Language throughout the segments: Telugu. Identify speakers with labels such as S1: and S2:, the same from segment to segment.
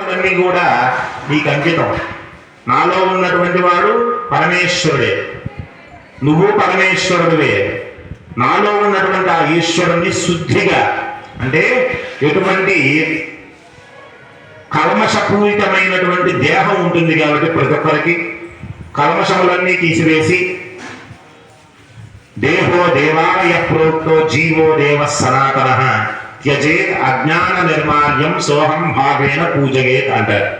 S1: అవన్నీ కూడా నీకు అంకితం. నాలో ఉన్నటువంటి వాడు పరమేశ్వరుడే. నువ్వు పరమేశ్వరుడివే. నాలో ఉన్నటువంటి ఆ ఈశ్వరుణ్ణి శుద్ధిగా. అంటే ఎటువంటి కల్మషపూరితమైనటువంటి దేహం ఉంటుంది కాబట్టి ప్రతి ఒక్కరికి కల్మషములన్నీ తీసివేసి దేహో దేవాలయ ప్రోక్తో జీవో దేవ సనాతన త్యజేత్ అజ్ఞాన నిర్మాల్యం సోహం భావేన పూజయేత్ అంటారు.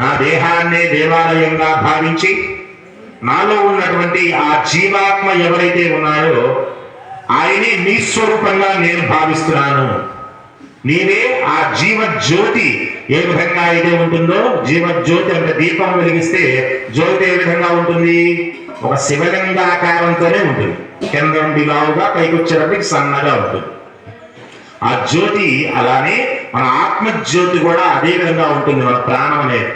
S1: నా దేహాన్నే దేవాలయంగా భావించి నాలో ఉన్నటువంటి ఆ జీవాత్మ ఎవరైతే ఉన్నాయో ఆయనే నీ స్వరూపంగా నేను భావిస్తున్నాను. నీవే ఆ జీవజ్యోతి ఏ విధంగా అయితే ఉంటుందో జీవజ్యోతి అంటే దీపం వెలిగిస్తే జ్యోతి ఏ విధంగా ఉంటుంది? ఒక శివలింగాకారంతోనే ఉంటుంది. కింద నుండి లావుగా పైకి వచ్చేటప్పటికి సన్నగా ఉంటుంది. ఆ జ్యోతి అలానే మన ఆత్మజ్యోతి కూడా అదే విధంగా ఉంటుంది మన ప్రాణం అనేది.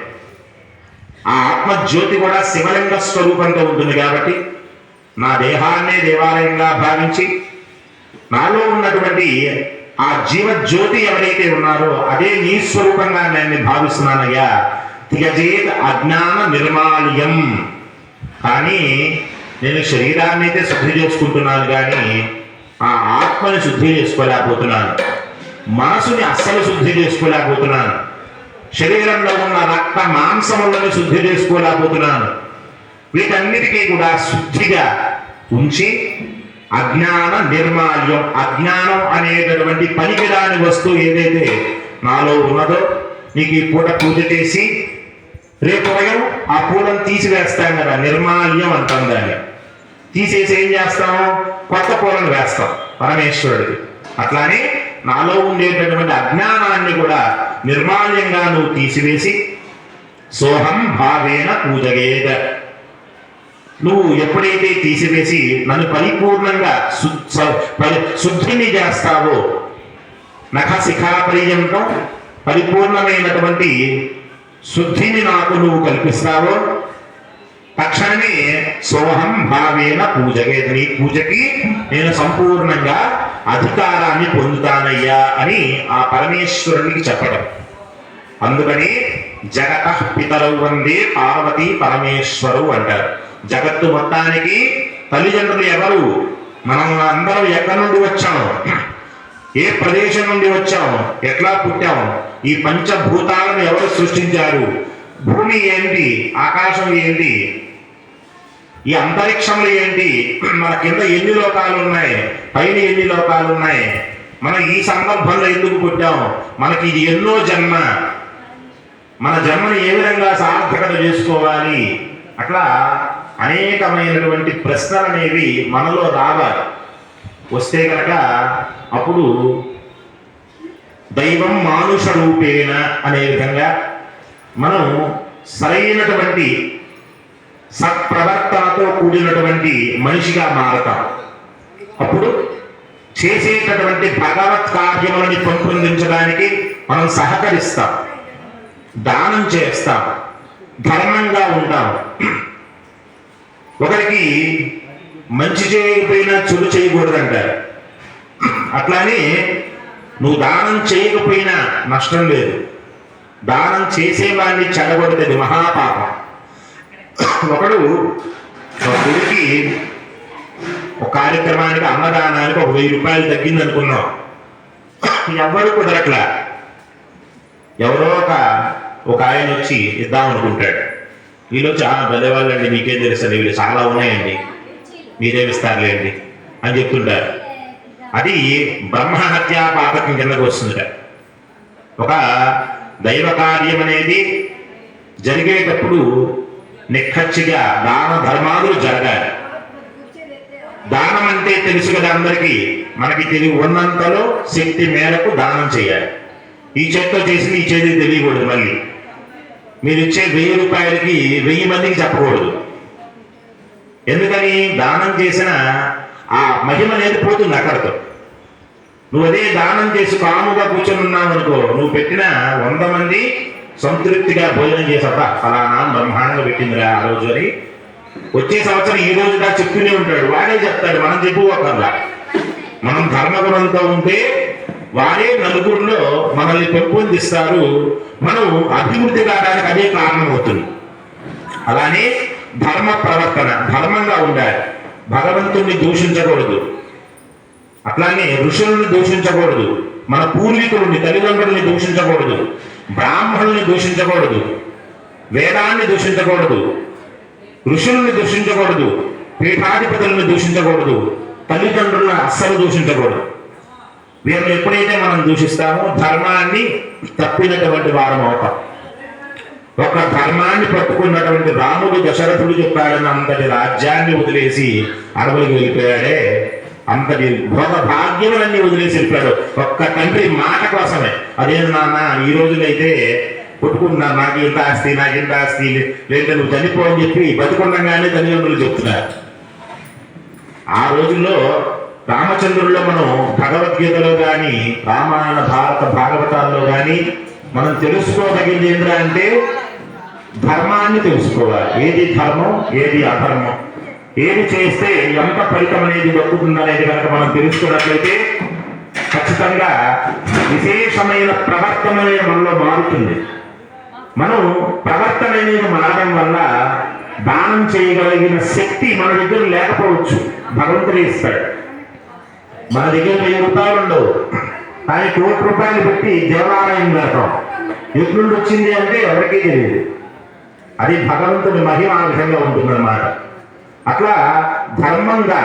S1: ఆ ఆత్మజ్యోతి కూడా శివలింగ స్వరూపంతో ఉంటుంది కాబట్టి నా దేహాన్నే దేవాలయంగా భావించి నాలో ఉన్నటువంటి ఆ జీవజ్యోతి ఎవరైతే ఉన్నారో అదే నీ స్వరూపంగా నేను భావిస్తున్నానయ్యా. తిగజేత్ అజ్ఞాన నిర్మాల్యం. కానీ నేను శరీరాన్ని అయితే శుద్ధి చేసుకుంటున్నాను కానీ ఆ ఆత్మని శుద్ధి చేసుకోలేకపోతున్నాను. మనసుని అస్సలు శుద్ధి చేసుకోలేకపోతున్నాను. శరీరంలో ఉన్న రక్త మాంసములను శుద్ధి చేసుకోలేకపోతున్నాను. వీటన్నిటికీ కూడా శుద్ధిగా ఉంచి అజ్ఞాన నిర్మాల్యం అజ్ఞానం అనేటటువంటి పనికిరాని వస్తువు ఏదైతే నాలో ఉన్నదో నీకు ఈ పూట పూజ చేసి రేపు ఉదయం ఆ పూలను తీసివేస్తాం కదా నిర్మాల్యం అంటాం దాన్ని. తీసేసి ఏం చేస్తాము? కొత్త పూలను వేస్తాం పరమేశ్వరుడికి. అట్లానే నాలో ఉండేటటువంటి అజ్ఞానాన్ని కూడా నిర్మాల్యంగా నువ్వు తీసివేసి సోహం భావేన పూజగేద. నువ్వు ఎప్పుడైతే తీసివేసి నన్ను పరిపూర్ణంగా శుద్ధిని చేస్తావో నఖ శిఖా పర్యంతం పరిపూర్ణమైనటువంటి శుద్ధిని నాకు నువ్వు కల్పిస్తావో తక్షణమే సోహం భావేన పూజగే నీ పూజకి నేను సంపూర్ణంగా అధికారాన్ని పొందుతానయ్యా అని ఆ పరమేశ్వరునికి చెప్పడం అందుకని జగత పితరవు వందే పార్వతి పరమేశ్వరు అంటారు. జగత్తు మొత్తానికి తల్లిదండ్రులు ఎవరు? మనం అందరం ఎక్కడి నుండి వచ్చాము? ఏ ప్రదేశం నుండి వచ్చాము? ఎట్లా పుట్టాము? ఈ పంచభూతాలను ఎవరు సృష్టించారు? భూమి ఏంటి? ఆకాశం ఏంటి? ఈ అంతరిక్షంలో ఏంటి? మన కింద ఎన్ని లోకాలు ఉన్నాయి? పైన ఎన్ని లోకాలు ఉన్నాయి? మనం ఈ సందర్భంలో ఎందుకు పుట్టాం? మనకి ఇది ఎన్నో జన్మ. మన జన్మని ఏ విధంగా సార్థకత చేసుకోవాలి? అట్లా అనేకమైనటువంటి ప్రశ్నలు అనేవి మనలో రావాలి. వస్తే కనుక అప్పుడు దైవం మానుష రూపేణ అనే విధంగా మనం సరైనటువంటి సత్ప్రవర్తనతో కూడినటువంటి మనిషిగా మారతాం. అప్పుడు చేసేటటువంటి భగవత్ కార్యములని పెంపొందించడానికి మనం సహకరిస్తాం. దానం చేస్తాం. ధర్మంగా ఉంటాం. ఒకరికి మంచి చేయకపోయినా చెడు చేయకూడదంటారు. అట్లానే నువ్వు దానం చేయకపోయినా నష్టం లేదు. దానం చేసేవాడిని చెడగొడితే మహాపాపం. ఒకడు ఒక గుడికి ఒక కార్యక్రమానికి అన్నదానానికి ఒక వెయ్యి రూపాయలు తగ్గింది అనుకున్నాం ఎవ్వరు కుదరట్లా. ఎవరో ఒక ఒక ఆయన వచ్చి ఇద్దాం అనుకుంటాడు. వీళ్ళు వచ్చి "ఆ, భలే వాళ్ళండి మీకేం తెలుసండి వీళ్ళు చాలా ఉన్నాయండి. మీరేం ఇస్తారులేండి అని చెప్తుంటారు. అది బ్రహ్మహత్యా పాపకం కిందకు వస్తుందిట. ఒక దైవ కార్యం అనేది జరిగేటప్పుడు నిక్కచ్చిగా దాన ధర్మాలు జరగాలి. దానం అంటే తెలుసు కదా అందరికీ. మనకి తెలివి ఉన్నంతలో శక్తి మేరకు దానం చేయాలి. ఈ చేత్తో చేసి ఈ చేతికి తెలియకూడదు మళ్ళీ. మీరు ఇచ్చే వెయ్యి రూపాయలకి వెయ్యి మందికి చెప్పకూడదు. ఎందుకని? దానం చేసిన ఆ మహిమ అనేది పోతుంది అక్కడితో. నువ్వు అదే దానం చేసి కాముగా కూర్చొని ఉన్నావు అనుకో నువ్వు పెట్టిన వంద మంది సంతృప్తిగా భోజనం చేసావా ఫలానా బ్రహ్మాండంగా పెట్టిందిరా ఆ రోజు అని. వచ్చే సంవత్సరం ఈ రోజు దాకా చెప్తూనే ఉంటాడు. వాడే చెప్తాడు మనం చెప్పుకోకర్లా మనం ధర్మగుణంతో ఉంటే వారే నలుగురిలో మనల్ని పెంపొందిస్తారు. మనం అభివృద్ధి కావడానికి అదే కారణం అవుతుంది అలానే ధర్మ ప్రవర్తన ధర్మంగా ఉండాలి. భగవంతుణ్ణి దూషించకూడదు. అట్లానే ఋషులను దూషించకూడదు. మన పూర్వీకులని తల్లిదండ్రుల్ని దూషించకూడదు. బ్రాహ్మణుల్ని దూషించకూడదు వేదాన్ని దూషించకూడదు ఋషుల్ని దూషించకూడదు పీఠాధిపతులను దూషించకూడదు తల్లిదండ్రులను అస్సలు దూషించకూడదు. వీళ్ళని ఎప్పుడైతే మనం దూషిస్తామో ధర్మాన్ని తప్పినటువంటి వారం అవుతాం. ఒక ధర్మాన్ని పట్టుకున్నటువంటి రాముడు దశరథుడు చెప్పాడన్న అంతటి రాజ్యాన్ని వదిలేసి అడవులకు వెళ్ళిపోయాడే అంతటి భోగ భాగ్యములన్నీ వదిలేసి వెళ్ళిపోయాడు. ఒక్క తండ్రి మాట కోసమే. అదే నాన్న ఈ రోజులైతే కొట్టుకుంటున్నారు నాకు ఇంత ఆస్తి నాకు ఇంత ఆస్తి లేదా నువ్వు చనిపోవని చెప్పి బతుకుండగానే తల్లిదండ్రులు చెప్తున్నారు. ఆ రోజుల్లో రామచంద్రుల్లో మనం భగవద్గీతలో కానీ రామాయణ భారత భాగవతాల్లో కానీ మనం తెలుసుకోదగింది ఏంటంటే అంటే ధర్మాన్ని తెలుసుకోవాలి. ఏది ధర్మం ఏది అధర్మం. ఏది చేస్తే ఎంత ఫలితం అనేది దక్కుతుంది అనేది కనుక మనం తెలుసుకున్నట్లయితే ఖచ్చితంగా విశేషమైన ప్రవర్తన అనేది మనలో మారుతుంది. మనం ప్రవర్తన అనేది మారడం వల్ల దానం చేయగలిగిన శక్తి మన దగ్గర లేకపోవచ్చు. భగవంతుడు ఇస్తాడు. మన దగ్గర వెయ్యి రూపాయలు ఉండవు. కానీ కోటి రూపాయలు పెట్టి దేవాలయం కడతాం ఎప్పుడు వచ్చింది అంటే ఎవరికీ తెలియదు. అది భగవంతుని మహిమ ఆ విధంగా ఉంటుందన్నమాట. అట్లా ధర్మంగా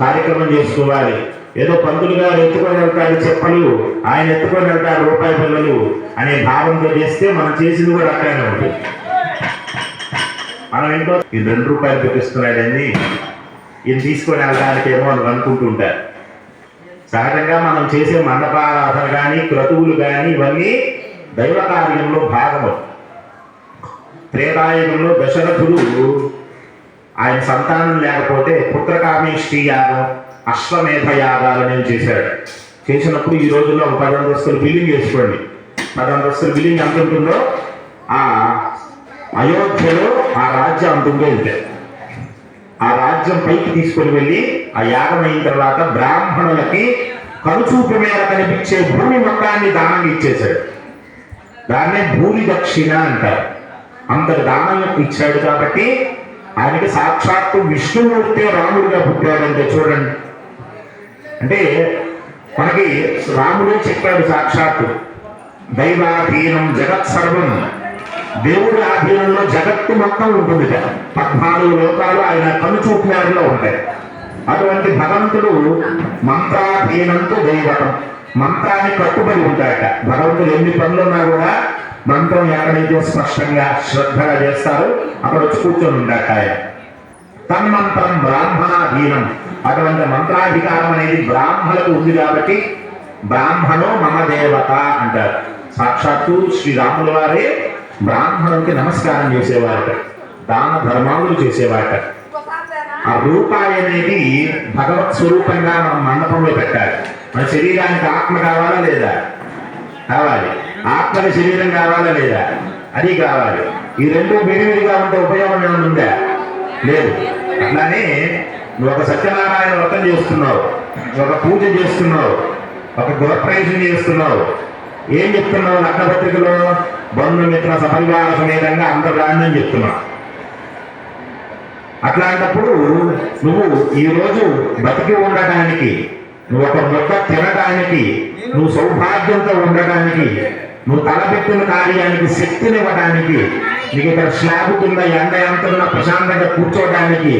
S1: కార్యక్రమం చేసుకోవాలి. ఏదో పంతులు గారు ఎత్తుకొని వెళ్తారు చెప్పలు ఆయన ఎత్తుకొని వెళ్తారు రూపాయి పిల్లలు అనే భావంతో చేస్తే మనం చేసింది కూడా అట్లానే ఉంటుంది మనం ఏంటో ఈ రెండు రూపాయలు పెట్టిస్తున్నాడని ఇది తీసుకొని వెళ్ళడానికి ఏమో అని అనుకుంటుంటారు సహజంగా మనం చేసే మండపారాధన కానీ క్రతువులు కానీ ఇవన్నీ దైవ కార్యంలో భాగము త్రేతాయుగంలో దశరథుడు ఆయన సంతానం లేకపోతే పుత్రకామేష్టి యాగం అశ్వమేధ యాగాలు నేను చేశాడు. చేసినప్పుడు ఈ రోజుల్లో ఒక పది అంతస్తులు బిల్డింగ్ వేసుకోండి పది అంతస్తులు బిల్డింగ్ ఎంత ఉంటుందో? ఆ అయోధ్యలో ఆ రాజ్యం అంత ఉండేది ఆ రాజ్యం పైకి తీసుకొని వెళ్ళి ఆ యాగం అయిన తర్వాత బ్రాహ్మణులకి కనుచూపు మేర కనిపించే భూమి మొత్తాన్ని దానంగా ఇచ్చేశాడు. దాన్నే భూమి దక్షిణ అంటారు. అంతటి దానం ఇచ్చాడు కాబట్టి ఆయనకి సాక్షాత్తు విష్ణుమూర్తి రాముడిగా పుట్టాడంటే చూడండి. అంటే మనకి రాముడే చెప్పాడు సాక్షాత్తు దైవాధీనం జగత్ సర్వం. దేవుడి ఆధీనంలో జగత్తు మొత్తం ఉంటుంది. పద్నాలుగు లోకాలు ఆయన కనుచూపు మేరలో ఉంటాయి. అటువంటి భగవంతుడు మంత్రాధీనంతో దైవతం. మంత్రాన్ని కట్టుబడి ఉంటాయట భగవంతుడు ఎన్ని పనులున్నా కూడా మంత్రం ఎవరైతే స్పష్టంగా శ్రద్ధగా చేస్తారో అక్కడ వచ్చి కూర్చొని ఉంటాట ఆయన. తన్మంత్రం బ్రాహ్మణాధీనం. అటువంటి మంత్రాధికారం అనేది బ్రాహ్మణులకు ఉంది కాబట్టి బ్రాహ్మణో మమ దేవత అంటారు. సాక్షాత్తు శ్రీరాముల వారే బ్రాహ్మణునికి నమస్కారం చేసేవారట. దాన ధర్మాలు చేసేవారట. ఆ రూపాయి అనేది భగవత్ స్వరూపంగా మనం మండపంలో పెట్టాలి. మన శరీరానికి ఆత్మ కావాలా లేదా? కావాలి. ఆత్మకి శరీరం కావాలా లేదా? అది కావాలి. ఈ రెండు విడివిడిగా ఉంటే ఉపయోగం ఏమైనా ఉందా? లేదు. అట్లానే నువ్వు ఒక సత్యనారాయణ వ్రతం చేస్తున్నావు. ఒక పూజ చేస్తున్నావు. ఒక గృహప్రవేశం చేస్తున్నావు. ఏం చెప్తున్నావు లగ్నపత్రికలో? బంధుమిత్ర సపరివార సమేతంగా అంతర్గాన్ని అని చెప్తున్నావు. అట్లాంటప్పుడు నువ్వు ఈ రోజు బతికి ఉండటానికి నువ్వు ఒక మొక్క తినడానికి నువ్వు సౌభాగ్యంతో ఉండటానికి నువ్వు తలపెట్టిన కార్యానికి శక్తినివ్వడానికి నీకు ఇక్కడ స్లాబ్ కింద ఎండ ఎంతున్న ప్రశాంతంగా కూర్చోవడానికి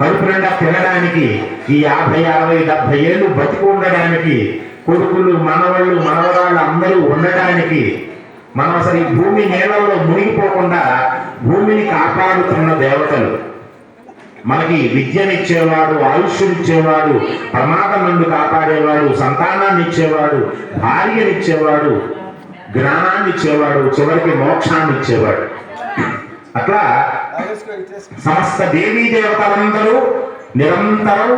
S1: కడుపు నిండా తినడానికి ఈ యాభై అరవై డెబ్బై ఏళ్ళు బతికి ఉండడానికి కొడుకులు మనవళ్ళు మనవరాళ్ళు అందరూ ఉండడానికి మనం అసలు ఈ భూమి నేలలో మునిగిపోకుండా భూమిని కాపాడుతున్న దేవతలు. మనకి విద్యనిచ్చేవాడు ఆయుష్నిచ్చేవాడు ప్రమాదం నుండి కాపాడేవాడు సంతానాన్ని ఇచ్చేవాడు భార్యనిచ్చేవాడు జ్ఞానాన్ని ఇచ్చేవాడు చివరికి మోక్షాన్ని ఇచ్చేవాడు. అట్లా సమస్త దేవీ దేవతలందరూ నిరంతరం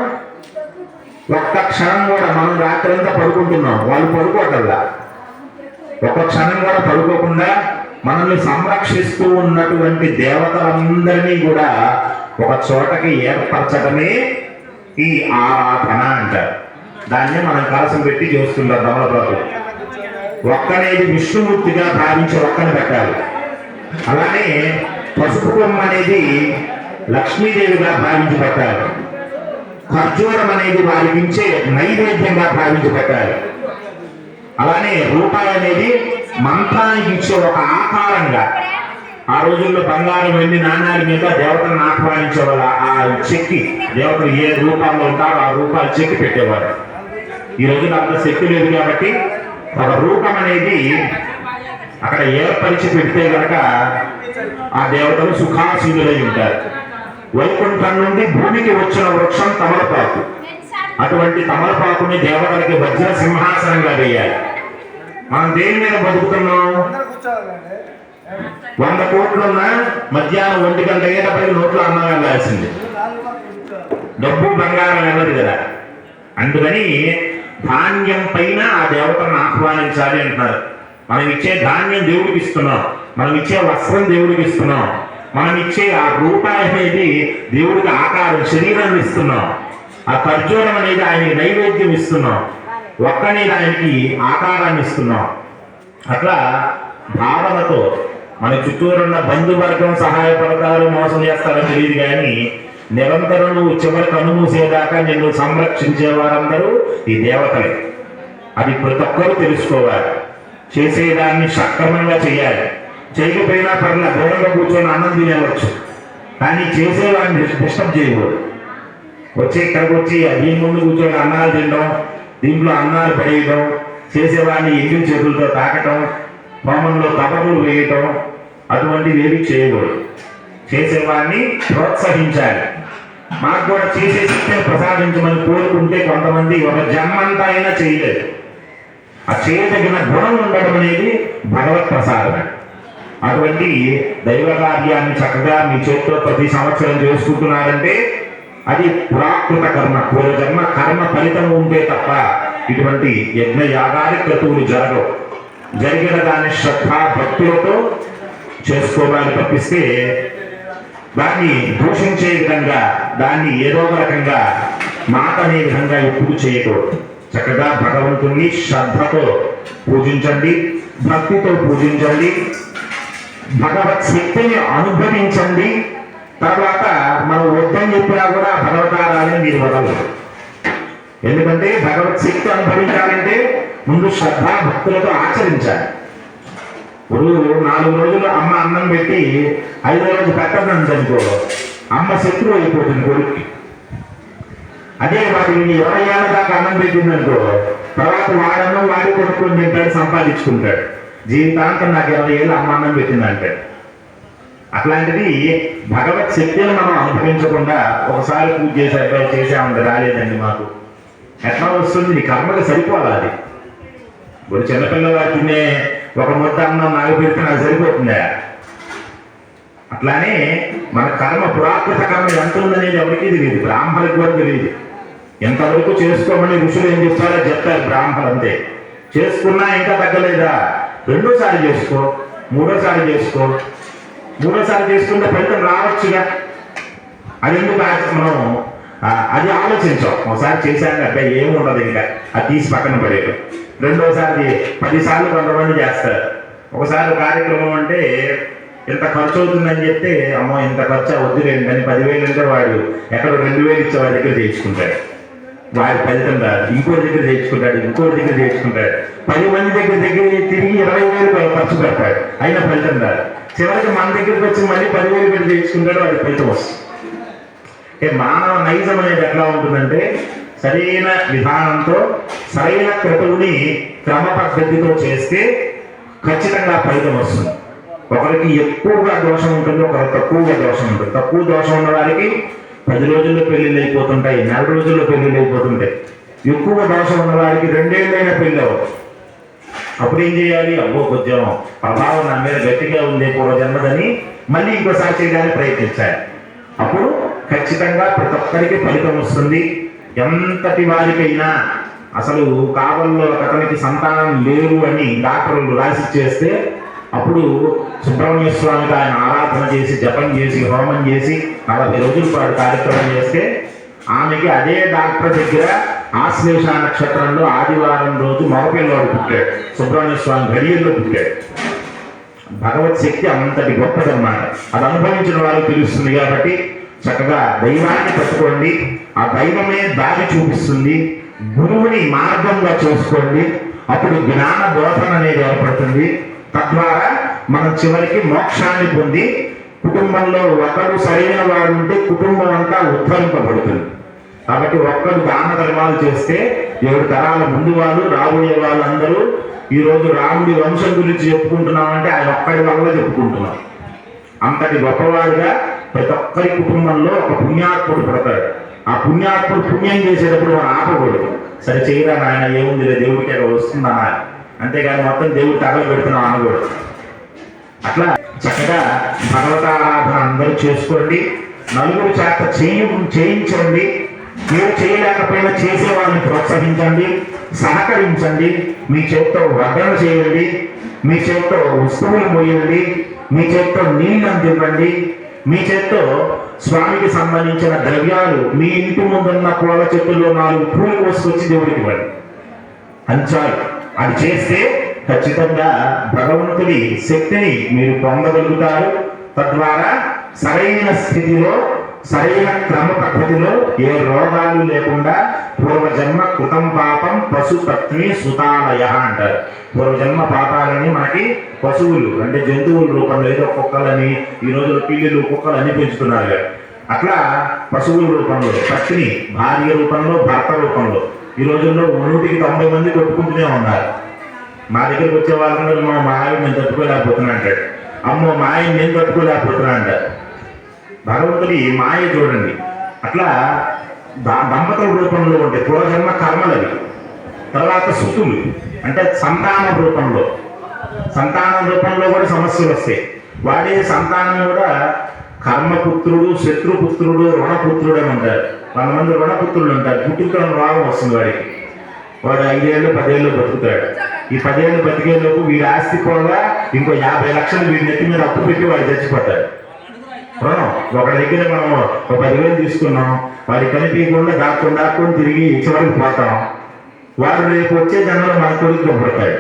S1: ఒక్క క్షణం కూడా మనం రాత్రంతా పడుకుంటున్నాం. వాళ్ళు పడుకోవటల్లా ఒక క్షణం కూడా పడుకోకుండా మనల్ని సంరక్షిస్తూ ఉన్నటువంటి దేవతలందరినీ కూడా ఒక చోటకి ఏర్పరచడమే ఈ ఆరాధన అంటారు. దాన్ని మనం కలసం పెట్టి చేస్తుంటాం తమలపాకు ఒక్కనేది విష్ణుమూర్తిగా భావించి ఒక్కని పెట్టాలి. అలానే పసుపు కొమ్మ అనేది లక్ష్మీదేవిగా భావించి పెట్టాలి. ఖర్జూరం అనేది వారికి నైవేద్యంగా భావించి పెట్టాలి. అలానే రూపాయి అనేది మంత్రానికి ఇచ్చే ఒక ఆకారంగా ఆ రోజుల్లో బంగారం వెండి నాణ్యాల మీద దేవతలను ఆహ్వానించేవాళ్ళు ఆ చెక్కి దేవతలు ఏ రూపాల్లో ఉంటారో ఆ రూపాలు చెక్కి పెట్టేవారు. ఈ రోజున అంత శక్తి లేదు కాబట్టి ఒక రూపం అనేది అక్కడ ఏర్పరిచి పెడితే కనుక ఆ దేవతలు సుఖాసీనులై ఉంటారు. వైకుంఠం నుండి భూమికి వచ్చిన వృక్షం తమలపాకు. అటువంటి తమలపాకుని దేవతలకి వజ్ర సింహాసనంగా వేయాలి. మనం దేని మీద బతుకుతున్నాం? వంద కోట్లున్నా మధ్యాహ్నం ఒంటి గంట అయ్యేటప్పటికి నోట్లో అన్నం వెళ్ళాల్సింది డబ్బు బంగారం వెళ్ళదు కదా. అందుకని ధాన్యం పైన ఆ దేవతను ఆహ్వానించాలి అంటున్నారు. మనం ఇచ్చే ధాన్యం దేవుడికి ఇస్తున్నాం. మనం ఇచ్చే వస్త్రం దేవుడికి ఇస్తున్నాం. మనం ఇచ్చే ఆ రూపాయి అనేది దేవుడికి ఆకారం శరీరాన్ని ఇస్తున్నాం. ఆ ఖర్జూరం అనేది ఆయనకి నైవేద్యం ఇస్తున్నాం. ఒక్కనే ఆయనకి ఆకారాన్ని ఇస్తున్నాం. అట్లా భావనతో మన చుట్టూరున్న బంధువర్గం సహాయపడతారు మోసం చేస్తారో తెలియదు కానీ నిరంతరం నువ్వు చివరి కన్ను మూసేదాకా నిన్ను సంరక్షించే వారందరూ ఈ దేవతలే. అది ప్రతి ఒక్కరూ తెలుసుకోవాలి. చేసేదాన్ని సక్రమంగా చేయాలి. చేయకపోయినా పర్లే దూరంగా కూర్చొని అన్నం తినేవచ్చు కానీ చేసేవాడిని డిస్టర్బ్ చేయకూడదు. వచ్చి ఇక్కడికి వచ్చి దీని ముందు కూర్చొని అన్నాలు తినడం దీంట్లో అన్నాలు పడేయడం చేసేవాడిని ఎంగిల్ చేతులతో తాకటం హోమంలో కబర్లు వేయటం అటువంటివి ఏవి చేయకూడదు. చేసేవాడిని ప్రోత్సహించాలి. మాకు కూడా చేసే శక్తిని ప్రసాదించమని కోరుకుంటే కొంతమంది ఒక జన్మంతా అయినా చేయలేదు. ఆ చేయదగిన గుణం ఉండడం అనేది భగవత్ ప్రసాదమే అటువంటి దైవ కార్యాన్ని చక్కగా మీ చేతిలో ప్రతి సంవత్సరం చేసుకుంటున్నారంటే అది పురాకృత కర్మ పూర్వజన్మ కర్మ ఫలితం ఉంటే తప్ప ఇటువంటి యజ్ఞ యాగాది క్రతువులు జరగవు. జరిగిన దాని శ్రద్ధ భక్తులతో చేసుకోవడానికి తప్పిస్తే దాన్ని దూషించే విధంగా దాన్ని ఏదో ఒక రకంగా మాట అనే విధంగా ఎప్పుడు చేయకూడదు చక్కగా భగవంతుణ్ణి శ్రద్ధతో పూజించండి భక్తితో పూజించండి భగవత్ శక్తిని అనుభవించండి. తర్వాత మనం వద్దని చెప్పినా కూడా భగవతారాన్ని మీరు వదలరు. ఎందుకంటే భగవత్ శక్తి అనుభవించాలంటే ముందు శ్రద్ధ భక్తులతో ఆచరించాలి. గురువు నాలుగు రోజులు అమ్మ అన్నం పెట్టి ఐదో రోజు పెట్టదని అనుకో అమ్మ శత్రువు అయిపోతుంది కొడుకు అదే వాడికి ఇరవై ఏళ్ళ దాకా అన్నం పెట్టిందనుకో తర్వాత వాడన్నం వాడి కొనుక్కొని తింటాడు సంపాదించుకుంటాడు. జీవితాంతం నాకు ఇరవై ఏళ్ళు అమ్మ అన్నం పెట్టిందంటాడు అట్లాంటిది భగవత్ శక్తిని మనం అనుభవించకుండా ఒకసారి పూజ చేసే చేసామంటే రాలేదండి మాకు. ఎట్లా వస్తుంది? నీ కర్మకి సరిపోవాలి అది? ఇప్పుడు చిన్నపిల్లవాడు తినే ఒక ముద్ద అన్నం నాకు పెడితే నాకు సరిపోతుందా? అట్లానే మన కర్మ పురాకృత కర్మ ఎంత ఉందనేది ఎవరికి తెలియదు బ్రాహ్మణులకు కూడా తెలియదు. ఎంతవరకు చేసుకోమని ఋషులు ఏం చెప్తారో చెప్తారు బ్రాహ్మణులు అంతే. చేసుకున్నా ఇంకా తగ్గలేదా? రెండోసారి చేసుకో మూడోసారి చేసుకో. మూడోసారి చేసుకుంటే ఫలితం రావచ్చుగా. అది ఎందుకు మనం అది ఆలోచించాం. ఒకసారి చేశాను అబ్బాయి ఏముండదు ఇంకా. అది తీసి పక్కన పడేరు రెండోసారి పదిసార్లు కొంతమంది చేస్తారు. ఒకసారి కార్యక్రమం అంటే ఇంత ఖర్చు అవుతుందని చెప్తే అమ్మో ఇంత ఖర్చు వద్దులేండి కానీ పదివేలు అంటే వాడు ఎక్కడ రెండు వేలు ఇచ్చే వాడి దగ్గర చేయించుకుంటాడు వాడి ఫలితం రాదు. ఇంకో దగ్గర చేయించుకుంటాడు ఇంకో దగ్గర చేయించుకుంటాడు పది మంది దగ్గర దగ్గర తిరిగి ఇరవై వేలు ఖర్చు పెడతాడు. అయినా ఫలితం రాదు. చివరికి మన దగ్గరికి వచ్చి మళ్ళీ పదివేలు పెట్టి చేయించుకుంటాడు వాడి ఫలితం వస్తుంది. మానవ నైజం అనేది ఎట్లా ఉంటుందంటే సరైన విధానంతో సరైన క్రతువుని క్రమ పద్ధతితో చేస్తే ఖచ్చితంగా ఫలితం వస్తుంది. ఒకరికి ఎక్కువగా దోషం ఉంటుంది ఒకరికి తక్కువగా దోషం ఉంటుంది. తక్కువ దోషం ఉన్న వారికి పది రోజుల్లో పెళ్ళిళ్ళు అయిపోతుంటాయి నెల రోజుల్లో పెళ్ళిళ్ళు అయిపోతుంటాయి. ఎక్కువ దోషం ఉన్న వారికి రెండేళ్ళైనా పెళ్ళి అవ్వదు అప్పుడు ఏం చేయాలి? అబ్బో ఉద్యమం ప్రభావం నా మీద గట్టిగా ఉంది పూర్వజన్మదని మళ్ళీ ఇంకోసారి చేయడానికి ప్రయత్నించాలి. అప్పుడు ఖచ్చితంగా ప్రతి ఒక్కరికి ఫలితం వస్తుంది. ఎంతటి వారికైనా అసలు కావల్లో అతనికి సంతానం లేరు అని డాక్టర్లు రాసి చేస్తే అప్పుడు సుబ్రహ్మణ్య స్వామికి ఆయన ఆరాధన చేసి జపం చేసి హోమం చేసి నలభై రోజుల పాటు కార్యక్రమం చేస్తే ఆమెకి అదే డాక్టర్ దగ్గర ఆశ్లేష నక్షత్రంలో ఆదివారం రోజు మగపిల్లవాడు పుట్టాడు. సుబ్రహ్మణ్య స్వామి గడియల్లో పుట్టాడు. భగవత్ శక్తి అంతటి గొప్పదన్నమాట. అది అనుభవించిన వారికి తెలుస్తుంది కాబట్టి చక్కగా దైవాన్ని పట్టుకోండి. ఆ దైవమే దారి చూపిస్తుంది. గురువుని మార్గంగా చూసుకోండి. అప్పుడు జ్ఞాన బోధన అనేది ఏర్పడుతుంది. తద్వారా మనం చివరికి మోక్షాన్ని పొంది కుటుంబంలో ఒకరు సరైన వాడు ఉంటే కుటుంబం అంతా ఉద్ధరింపబడుతుంది. కాబట్టి ఒక్కరు దాన ధర్మాలు చేస్తే ఏడు తరాల ముందు వాళ్ళు రాబోయే వాళ్ళందరూ ఈరోజు రాముడి వంశం గురించి చెప్పుకుంటున్నామంటే ఆయన ఒక్కడి వల్ల చెప్పుకుంటున్నాం అంతటి గొప్పవాడుగా ప్రతి ఒక్కరి కుటుంబంలో ఒక పుణ్యాత్ముడు పడతాడు. ఆ పుణ్యాత్ముడు పుణ్యం చేసేటప్పుడు మనం ఆపకూడదు. సరే చేయరా నాయన ఏముంది దేవుడికి అక్కడ వస్తుందా అంతేగాని మొత్తం దేవుడు తగలు పెడుతున్నాం అనకూడదు. అట్లా చక్కగా భగవతారాధన అందరూ చేసుకోండి. నలుగురు చేత చేయి చేయించండి. మీరు చేయలేకపోయినా చేసే వాళ్ళని ప్రోత్సహించండి. సహకరించండి. మీ చేతితో వర్ధన చేయండి. మీ చేతితో వస్తువులు మోయండి. మీ చేతితో నీళ్ళు అందివ్వండి మీ చేత్తో స్వామికి సంబంధించిన ద్రవ్యాలు మీ ఇంటి ముందున్న పూల చెట్టుల్లో నాలుగు పూలు కోసుకొచ్చి దేవుడికి ఇవ్వండి. అంచాలి అది చేస్తే ఖచ్చితంగా భగవంతుడి శక్తిని మీరు పొందగలుగుతారు. తద్వారా సరైన స్థితిలో సరైన క్రమ పద్ధతిలో ఏ రోగాలు లేకుండా పూర్వజన్మ కృతం పాపం పశుపత్ని సుతాలయ అంటారు. పూర్వజన్మ పాపాలని మనకి పశువులు అంటే జంతువుల రూపంలో ఏదో కుక్కలని ఈ రోజుల్లో పిల్లులు కుక్కలు అన్ని పెంచుతున్నారు అట్లా పశువుల రూపంలో పత్ని భార్య రూపంలో భర్త రూపంలో ఈ రోజుల్లో నూటికి తొంభై మంది కొట్టుకుంటూనే ఉన్నారు. మా దగ్గరికి వచ్చే వాళ్ళందరూ మా మా ఆయన నేను తట్టుకోలేకపోతున్నా అంటాడు అమ్మో మా ఆయన నేను తట్టుకోలేకపోతున్నా అంటారు. భగవంతుడి మాయ చూడండి. అట్లా దంపతుల రూపంలో ఉంటే పూర్వజన్మ కర్మలవి తర్వాత సుతులు. అంటే సంతాన రూపంలో. సంతానం రూపంలో కూడా సమస్యలు వస్తాయి. వాడే సంతానం కూడా కర్మపుత్రుడు శత్రుపుత్రుడు రుణపుత్రుడు అని ఉంటారు కొంతమంది రుణపుత్రులు ఉంటారు పుట్టుకలను రోగం వస్తుంది వాడికి. వాడు ఐదేళ్ళు పదేళ్ళు బతుకుతాడు. ఈ పదేళ్ళు బతికేలోపు వీడి ఆస్తి పోగా ఇంకో యాభై లక్షలు వీడి నెత్తి మీద అప్పు పెట్టి వాడు చచ్చిపోతాడు. ఒక దగ్గర మనం ఒక పదివేలు తీసుకున్నాం. వాడి కనిపించకుండా దాక్కుని దాక్కుని తిరిగి చివరికి పోతాం. వారు రేపు వచ్చే జనంలో మన కొడుకు పడతాయి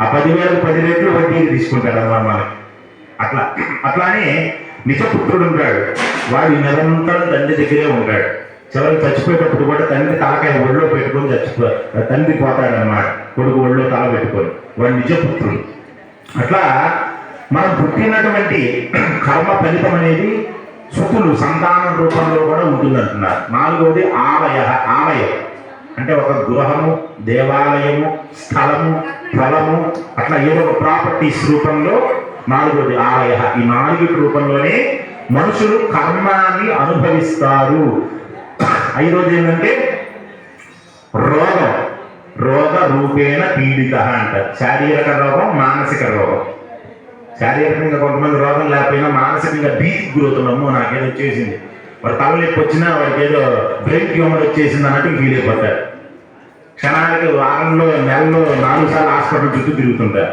S1: ఆ పదివేలకు పది రేట్లు వడ్డీకి తీసుకుంటాడు అన్నమాట మనకి. అట్లా అట్లానే నిజపుత్రుడు ఉంటాడు. వాడు నిరంతరం తండ్రి దగ్గరే ఉంటాడు. చివరికి చచ్చిపోయేటప్పుడు కూడా తండ్రి తలకాయ ఒళ్ళో పెట్టుకొని చచ్చిపో తండ్రి పోతాడన్నమాట. కొడుకు ఒళ్ళో తల పెట్టుకొని. వాడు నిజపుత్రుడు. అట్లా మనం పుట్టినటువంటి కర్మ ఫలితం అనేది సుతులు సంతాన రూపంలో కూడా ఉంటుందంటున్నారు. నాలుగవది ఆలయ ఆలయం. అంటే ఒక గృహము దేవాలయము స్థలము ఫలము అట్లా ఏదో ఒక ప్రాపర్టీస్ రూపంలో నాలుగవది ఆలయ. ఈ నాలుగు రూపంలోనే మనుషులు కర్మాన్ని అనుభవిస్తారు. ఐదోది ఏంటంటే రోగం. రోగ రూపేణ పీడిత అంటారు. శారీరక రోగం మానసిక రోగం. శారీరకంగా కొంతమంది రోగం లేకపోయినా మానసికంగా భీతికి గురవుతున్నాము నాకేదో వచ్చేసింది. వాడు తలనొప్పి వచ్చినా వాడికి ఏదో బ్రెయిన్ ట్యూమర్ వచ్చేసింది అన్నట్టు ఫీల్ అయిపోతారు. క్షణానికి వారంలో నెలలో నాలుగు సార్లు హాస్పిటల్ చుట్టూ తిరుగుతుంటారు.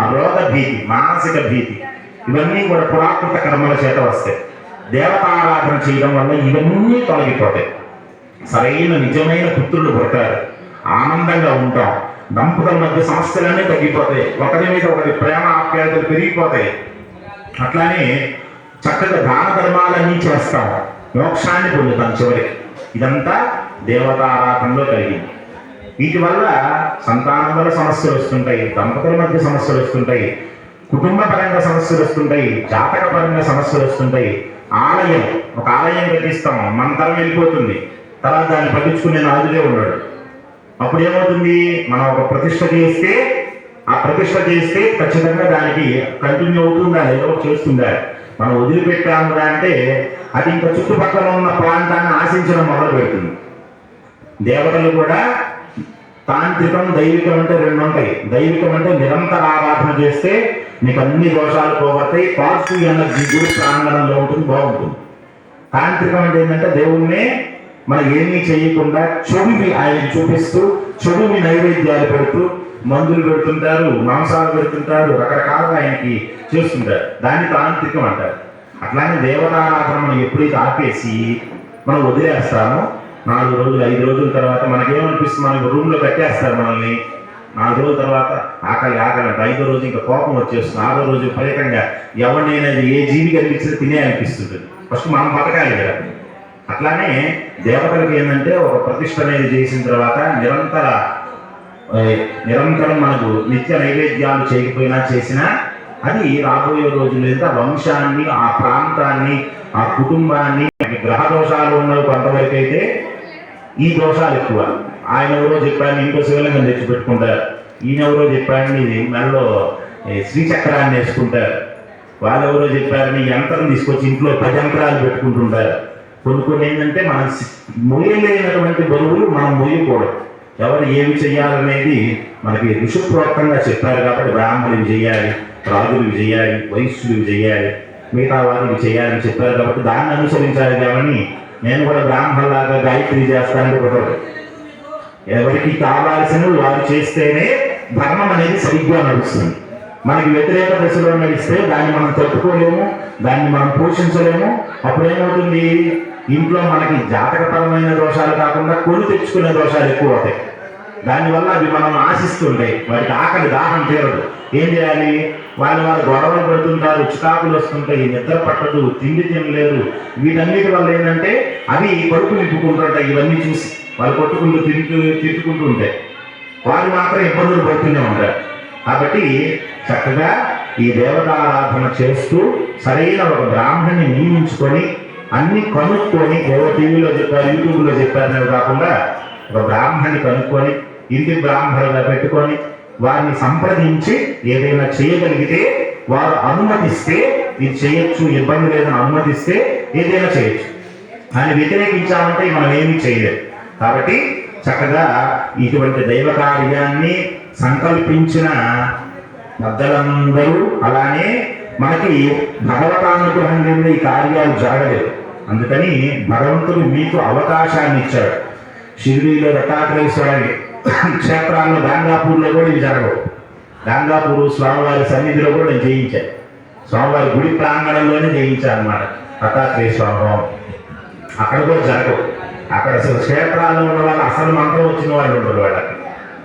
S1: ఆ రోగ భీతి మానసిక భీతి ఇవన్నీ కూడా పురాకృత కర్మల చేత వస్తాయి. దేవతారాధన చేయడం వల్ల ఇవన్నీ తొలగిపోతాయి. సరైన నిజమైన పుత్రులు పుడతారు. ఆనందంగా ఉంటాం. దంపతుల మధ్య సమస్యలన్నీ తగ్గిపోతాయి. ఒకరి మీద ఒకరి ప్రేమ ఆప్యాయతలు పెరిగిపోతాయి. అట్లానే చక్కగా దాన ధర్మాలన్నీ చేస్తాం. మోక్షాన్ని పొందుతాం చివరికి. ఇదంతా దేవతారాధనలో కలిగింది. వీటి వల్ల సంతానం వల్ల సమస్యలు వస్తుంటాయి దంపతుల మధ్య సమస్యలు వస్తుంటాయి కుటుంబ పరంగా సమస్యలు వస్తుంటాయి జాతక పరంగా సమస్యలు వస్తుంటాయి. ఆలయం ఒక ఆలయం కట్టిస్తాం మన తరం వెళ్ళిపోతుంది. తర్వాత దాన్ని పట్టించుకునే నాదులే ఉన్నాడు అప్పుడు ఏమవుతుంది మనం ఒక ప్రతిష్ట చేస్తే ఆ ప్రతిష్ట చేస్తే ఖచ్చితంగా దానికి కంటిన్యూ అవుతుందా ఏదో చేస్తుందా? మనం వదిలిపెట్టాము అంటే అది ఇంకా చుట్టుపక్కల ఉన్న ప్రాంతాన్ని ఆశించడం మొదలు పెడుతుంది. దేవతలు కూడా తాంత్రికం దైవికం అంటే రెండు ఉంటాయి. దైవికం అంటే నిరంతర ఆరాధన చేస్తే నీకు అన్ని దోషాలు పోగొట్టాయి పాజిటివ్ ఎనర్జీ గుడి ప్రాంగణంలో ఉంటుంది బాగుంటుంది. తాంత్రికం అంటే ఏంటంటే దేవుణ్ణి మనం ఏమీ చేయకుండా చెవివి ఆయన చూపిస్తూ చెవివి నైవేద్యాలు పెడుతూ మందులు పెడుతుంటారు మాంసాలు పెడుతుంటారు రకరకాలుగా ఆయనకి చేస్తుంటారు. దాన్ని తాంత్రికం అంటారు. అట్లానే దేవతారాధన మనం ఎప్పుడైతే ఆపేసి మనం వదిలేస్తామో నాలుగు రోజులు ఐదు రోజుల తర్వాత మనకేమనిపిస్తుంది? మనకి రూమ్లో కట్టేస్తారు మనల్ని. నాలుగు రోజుల తర్వాత ఆకలి ఆకలి ఐదో రోజు ఇంకా కోపం వచ్చేస్తుంది. ఆరో రోజు ఫలితంగా ఎవరినైనా ఏ జీవి కనిపించినా తినే అనిపిస్తుంది ఫస్ట్ మనం బతకాలి కదా. అట్లానే దేవతలకు ఏంటంటే ఒక ప్రతిష్ట అనేది చేసిన తర్వాత నిరంతర నిరంతరం మనకు నిత్య నైవేద్యాలు చేయకపోయినా చేసినా అది రాబోయే రోజులు ఎంత వంశాన్ని ఆ ప్రాంతాన్ని ఆ కుటుంబాన్ని గ్రహ దోషాలు ఉన్నవి కొంతవరకు అయితే ఈ దోషాలు ఎక్కువ. ఆయన ఎవరో చెప్పాను ఇంకో శివలింగం తెచ్చిపెట్టుకుంటారు. ఈయన ఎవరో చెప్పారని ఇది మెడలో శ్రీచక్రాన్ని వేసుకుంటారు. వాళ్ళు ఎవరో చెప్పారని యంత్రం తీసుకొచ్చి ఇంట్లో పది యంత్రాలు పెట్టుకుంటుంటారు. కొన్ని కొన్ని ఏంటంటే మనం సి- మొయ్యలేనటువంటి బరువులు మనం మొయ్యకూడదు. ఎవరు ఏమి చేయాలనేది మనకి ఋషుప్రోక్తంగా చెప్పారు కాబట్టి బ్రాహ్మణులు చేయాలి రాజులు చేయాలి వైశ్యులు ఇవి చేయాలి మిగతా వారు చేయాలని చెప్పారు కాబట్టి దాన్ని అనుసరించాలి కాబట్టి నేను కూడా బ్రాహ్మణులాగా గాయత్రి చేస్తానని కుదరదు ఎవరికి కావాల్సినవి వారు చేస్తేనే ధర్మం అనేది సరిగ్గా నడుస్తుంది. మనకి వ్యతిరేక దశలో నడిస్తే దాన్ని మనం తట్టుకోలేము దాన్ని మనం పోషించలేము. అప్పుడేమవుతుంది? ఇంట్లో మనకి జాతకపరమైన దోషాలు కాకుండా కొని తెచ్చుకునే దోషాలు ఎక్కువ అవుతాయి. దానివల్ల అవి మనం ఆశిస్తుంటాయి. వాటికి ఆకలి దాహం తీరదు. ఏం చేయాలి? వాళ్ళు వాళ్ళు గొడవలు పెడుతుంటారు చికాకులు వస్తుంటాయి నిద్ర పట్టదు తిండి తినలేరు. వీటన్నిటి వల్ల ఏంటంటే అవి కడుపు నింపుకుంటుంటాయి ఇవన్నీ చూసి. వాళ్ళు కొట్టుకుంటూ తింటూ తిట్టుకుంటూ ఉంటాయి. వాళ్ళు మాత్రం ఇబ్బందులు పడుతూనే ఉంటారు. కాబట్టి చక్కగా ఈ దేవతారాధన చేస్తూ సరైన ఒక బ్రాహ్మణ్ణి నియమించుకొని అన్ని కనుక్కొని ఏవో టీవీలో చెప్పారు యూట్యూబ్లో చెప్పారనేవి కాకుండా ఒక బ్రాహ్మణ్ణి కనుక్కొని ఇంటి బ్రాహ్మణులుగా పెట్టుకొని వారిని సంప్రదించి ఏదైనా చేయగలిగితే వారు అనుమతిస్తే ఇది చేయొచ్చు ఇబ్బంది లేదని అనుమతిస్తే ఏదైనా చేయొచ్చు. దాన్ని వ్యతిరేకించామంటే మనం ఏమీ చేయలేదు కాబట్టి చక్కగా ఇటువంటి దైవ కార్యాన్ని సంకల్పించిన పెద్దలందరూ అలానే మనకి భగవతానుగ్రహం కింద ఈ కార్యాలు జరగలేదు. అందుకని భగవంతుడు మీకు అవకాశాన్ని ఇచ్చాడు. షిరిడీలో దత్తాత్రేయస్వరాన్ని క్షేత్రాల్లో గాంగాపూర్లో కూడా ఇవి జరగవు. గాంగాపూర్ స్వామివారి సన్నిధిలో కూడా నేను చేయించాను స్వామివారి గుడి ప్రాంగణంలోనే చేయించాను అన్నమాట. దత్తాత్రేయ స్వామి అక్కడ కూడా జరగవు. అక్కడ అసలు క్షేత్రాల్లో ఉన్న వాళ్ళు అసలు మంత్రం వచ్చిన వాళ్ళు ఉండరు వాళ్ళకి.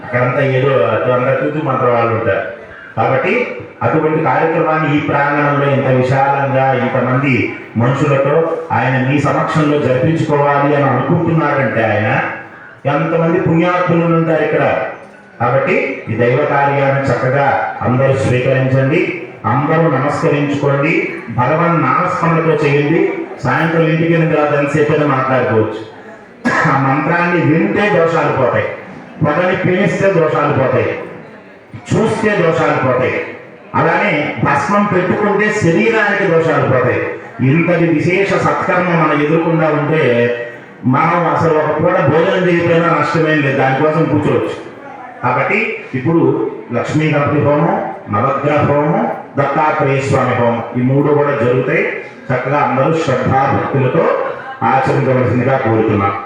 S1: అక్కడంతా ఏదో అదంతా తూతు మంత్రం వాళ్ళు ఉంటారు. కాబట్టి అటువంటి కార్యక్రమాన్ని ఈ ప్రాంగణంలో ఇంత విశాలంగా ఇంతమంది మనుషులతో ఆయన మీ సమక్షంలో జరిపించుకోవాలి అని అనుకుంటున్నారంటే ఆయన ఎంతమంది పుణ్యాత్ములు ఉంటారు ఇక్కడ. కాబట్టి ఈ దైవ కార్యాన్ని చక్కగా అందరూ స్వీకరించండి అందరూ నమస్కరించుకోండి భగవాన్ నామస్మరణతో చేయండి సాయంత్రం ఇంటికి వెళ్ళిన తర్వాత ఎంతసేపు మాట్లాడుకోవచ్చు. ఆ మంత్రాన్ని వింటే దోషాలు పోతాయి పొగని పీనిస్తే దోషాలు పోతాయి. చూస్తే దోషాలు పోతాయి. అలానే భస్మం పెట్టుకుంటే శరీరానికి దోషాలు పోతాయి. ఇంతటి విశేష సత్కర్మ మనం ఎదుర్కొండా ఉంటే మనం అసలు ఒక పూట భోజనం చేయకపోయినా నష్టమేం లేదు. దానికోసం కూర్చోవచ్చు. కాబట్టి ఇప్పుడు లక్ష్మీ గణపతి హోమం నవగ్రహ హోమం దత్తాత్రేయ స్వామి హోమం ఈ మూడు కూడా జరుగుతాయి. చక్కగా అందరూ శ్రద్ధాభక్తులతో ఆచరించవలసిందిగా కోరుతున్నాం.